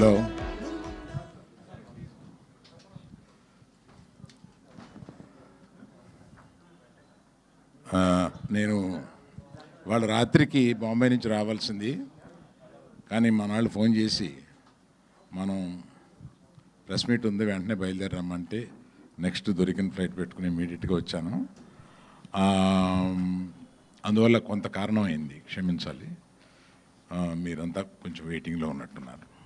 Hello. నేను వాళ్ళ రాత్రికి బాంబే నుంచి రావాల్సింది. కానీ మన వాళ్ళు ఫోన్ చేసి మనం ప్రెస్ మీట్ ఉంది వెంటనే బయలుదేరమ్మంటే నెక్స్ట్ దొరికిన ఫ్లైట్ పెట్టుకుని ఇమీడియట్గా వచ్చాను. అందువల్ల కొంత కారణం అయింది క్షమించాలి. మీరంతా కొంచెం వెయిటింగ్లో ఉన్నట్టున్నారు.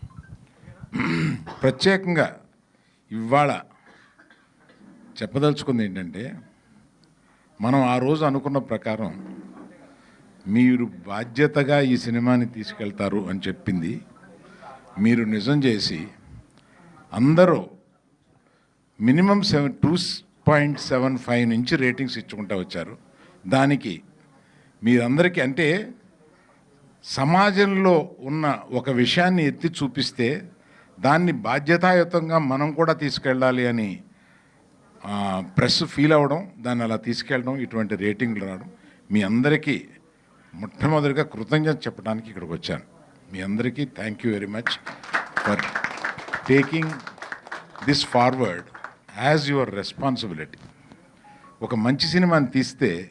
ప్రత్యేకంగా ఇవాళ చెప్పదలుచుకుంది ఏంటంటే మనం ఆ రోజు అనుకున్న ప్రకారం మీరు బాధ్యతగా ఈ సినిమాని తీసుకెళ్తారు అని చెప్పింది. మీరు నిజం చేసి అందరూ minimum seven to point seven five నుంచి రేటింగ్స్ ఇచ్చుకుంటూ వచ్చారు. దానికి మీరందరికీ అంటే సమాజంలో ఉన్న ఒక విషయాన్ని ఎత్తి చూపిస్తే దాన్ని బాధ్యతాయుతంగా మనం కూడా తీసుకెళ్ళాలి అని ప్రెస్ ఫీల్ అవ్వడం దాన్ని అలా తీసుకెళ్ళడం ఇటువంటి రేటింగ్లు రావడం మీ అందరికీ మొట్టమొదటిగా కృతజ్ఞత చెప్పడానికి ఇక్కడికి వచ్చాను. మీ అందరికీ thank you very much for taking this forward as your responsibility ఒక మంచి సినిమాని తీస్తే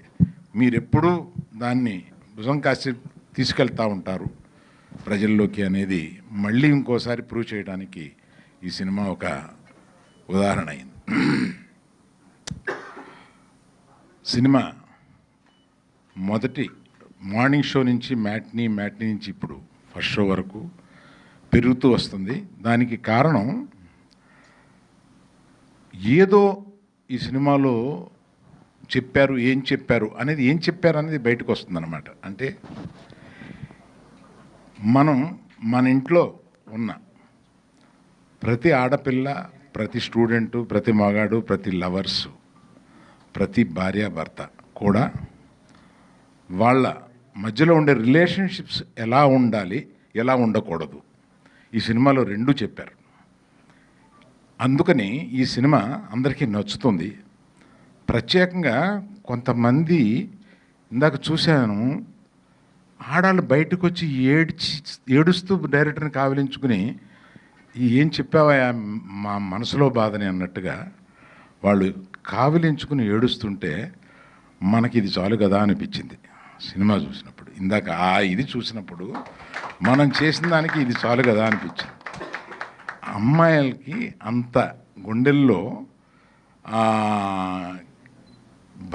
మీరెప్పుడూ దాన్ని భుజం కాసి తీసుకెళ్తూ ఉంటారు. ప్రజల్లోకి అనేది మళ్ళీ ఇంకోసారి ప్రూవ్ చేయడానికి ఈ సినిమా ఒక ఉదాహరణ అయింది. సినిమా మొదటి మార్నింగ్ షో నుంచి మ్యాట్నీ మ్యాట్నీ నుంచి ఇప్పుడు ఫస్ట్ షో వరకు పెరుగుతూ వస్తుంది. దానికి కారణం ఏదో ఈ సినిమాలో చెప్పారు ఏం చెప్పారు అనేది ఏం చెప్పారు అనేది బయటకు వస్తుందన్నమాట. అంటే మనం మన ఇంట్లో ఉన్న ప్రతి ఆడపిల్ల ప్రతి స్టూడెంటు ప్రతి మగాడు ప్రతి లవర్సు ప్రతి భార్యాభర్త కూడా వాళ్ళ మధ్యలో ఉండే రిలేషన్షిప్స్ ఎలా ఉండాలి ఎలా ఉండకూడదు. ఈ సినిమాలో రెండు చెప్పారు. అందుకని ఈ సినిమా అందరికీ నచ్చుతుంది. ప్రత్యేకంగా కొంతమంది ఇందాక చూశాను ఆడాళ్ళు బయటకు వచ్చి ఏడ్చి ఏడుస్తూ డైరెక్టర్ని కావలించుకుని ఏం చెప్పావా మా మనసులో బాధని అన్నట్టుగా వాళ్ళు కావిలించుకుని ఏడుస్తుంటే మనకి ఇది చాలు కదా అనిపించింది. సినిమా చూసినప్పుడు ఇందాక ఆ ఇది చూసినప్పుడు మనం చేసిన దానికి ఇది చాలు కదా అనిపించింది. అమ్మాయిలకి అంత గుండెల్లో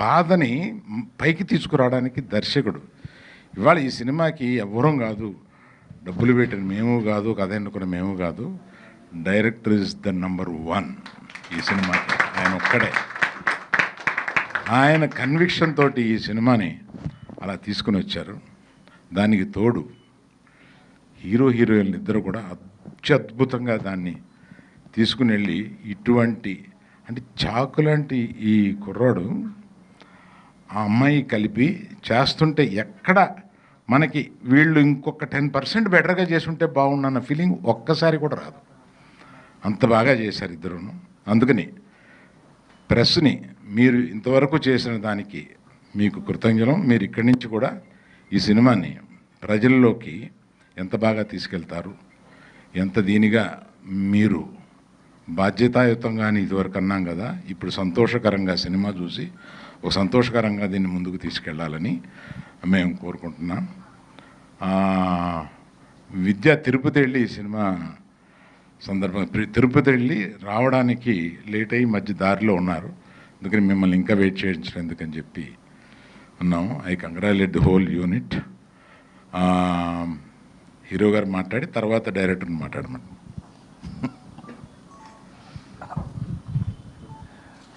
బాధని పైకి తీసుకురావడానికి దర్శకుడు ఇవాళ ఈ సినిమాకి ఎవ్వరం కాదు. డబ్బులు పెట్టిన మేము కాదు కథ ఎన్నుకున్న మేము కాదు. Director is the number one ఈ సినిమాకి. ఆయన ఒక్కడే. ఆయన కన్విక్షన్ తోటి ఈ సినిమాని అలా తీసుకుని వచ్చారు. దానికి తోడు హీరో హీరోయిన్లు ఇద్దరు కూడా అత్యద్భుతంగా దాన్ని తీసుకుని వెళ్ళి ఇటువంటి అంటే చాకులాంటి ఈ కుర్రాడు ఆ అమ్మాయి కలిపి చేస్తుంటే ఎక్కడ మనకి వీళ్ళు ఇంకొక టెన్ పర్సెంట్ బెటర్గా చేసుంటే బాగుండన్న ఫీలింగ్ ఒక్కసారి కూడా రాదు. అంత బాగా చేశారు ఇద్దరును. అందుకని ప్రెస్ని మీరు ఇంతవరకు చేసిన దానికి మీకు కృతజ్ఞలం. మీరు ఇక్కడి నుంచి కూడా ఈ సినిమాని ప్రజల్లోకి ఎంత బాగా తీసుకెళ్తారు? ఎంత దీనిగా మీరు బాధ్యతాయుతంగా అని ఇదివరకు అన్నాం కదా ఇప్పుడు సంతోషకరంగా సినిమా చూసి ఒక సంతోషకరంగా దీన్ని ముందుకు తీసుకెళ్ళాలని మేము కోరుకుంటున్నాం. విద్య తిరుపతి వెళ్ళి సినిమా సందర్భంగా తిరుపతి వెళ్ళి రావడానికి లేట్ అయ్యి మధ్య దారిలో ఉన్నారు. అందుకని మిమ్మల్ని ఇంకా వెయిట్ చేయించడం ఎందుకని చెప్పి ఉన్నాము. I congratulate the whole unit. Hero గారు మాట్లాడి తర్వాత డైరెక్టర్ని మాట్లాడమని.